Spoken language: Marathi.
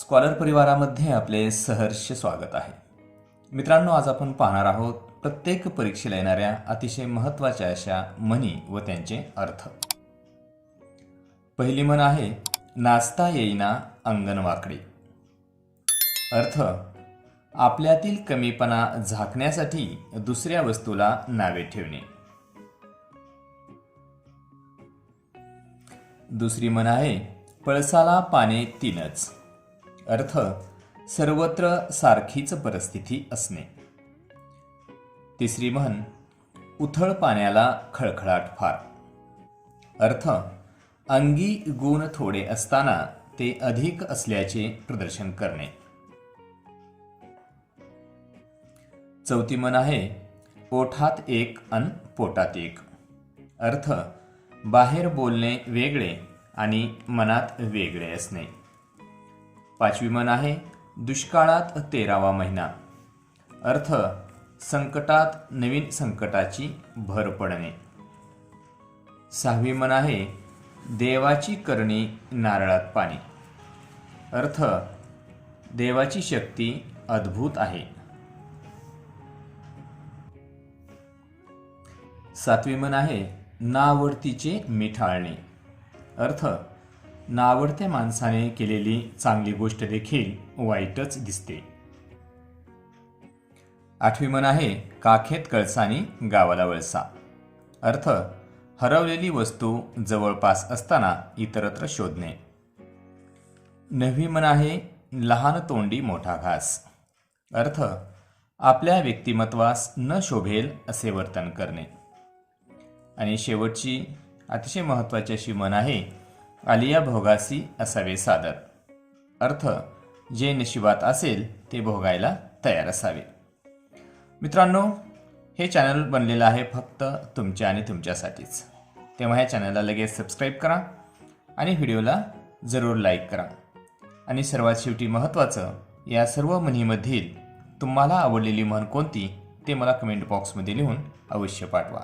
स्कॉलर परिवारामध्ये आपले सहर्ष स्वागत आहे. मित्रांनो आज आपण पाहणार आहोत प्रत्येक परीक्षेला येणाऱ्या अतिशय महत्त्वाच्या अशा म्हणी व त्यांचे अर्थ. पहिली म्हण आहे नाचता येईना अंगणवाकडे. अर्थ आपल्यातील कमीपणा झाकण्यासाठी दुसऱ्या वस्तूला नावे ठेवणे. दुसरी म्हण आहे पळसाला पाने तीनच. अर्थ सर्वत्र सारखीच परिस्थिती असणे. तिसरी म्हण उथळ पाण्याला खळखळाट फार. अर्थ अंगी गुण थोडे असताना ते अधिक असल्याचे प्रदर्शन करणे. चौथी म्हण आहे ओठात एक अन पोटात एक. अर्थ बाहेर बोलणे वेगळे आणि मनात वेगळे असणे. पाचवी म्हण आहे दुष्काळात तेरावा महिना. अर्थ संकटात नवीन संकटाची भर पडणे. सहावी म्हण आहे देवाची करणी नारळात पाणी. अर्थ देवाची शक्ती अद्भुत आहे. सातवी म्हण आहे नावडतीचे मिठाळणे. अर्थ नावडत्या माणसाने केलेली चांगली गोष्ट देखील वाईटच दिसते. आठवी म्हण आहे काखेत कळसानी गावाला वळसा. अर्थ हरवलेली वस्तू जवळपास असताना इतरत्र शोधणे. नववी म्हण आहे लहान तोंडी मोठा घास. अर्थ आपल्या व्यक्तिमत्वास न शोभेल असे वर्तन करणे. आणि शेवटची अतिशय महत्त्वाची अशी म्हण आहे आलिया भोगासी असावे सादर. अर्थ जे नशिबात असेल ते भोगायला तयार असावे. मित्रांनो हे चॅनल बनलेलं आहे फक्त तुमच्या आणि तुमच्यासाठीच. तेव्हा ह्या चॅनलला लगेच सबस्क्राईब करा आणि व्हिडिओला जरूर लाईक करा. आणि सर्वात शेवटी महत्त्वाचं या सर्व म्हणीमधील तुम्हाला आवडलेली म्हण कोणती ते मला कमेंट बॉक्समध्ये लिहून अवश्य पाठवा.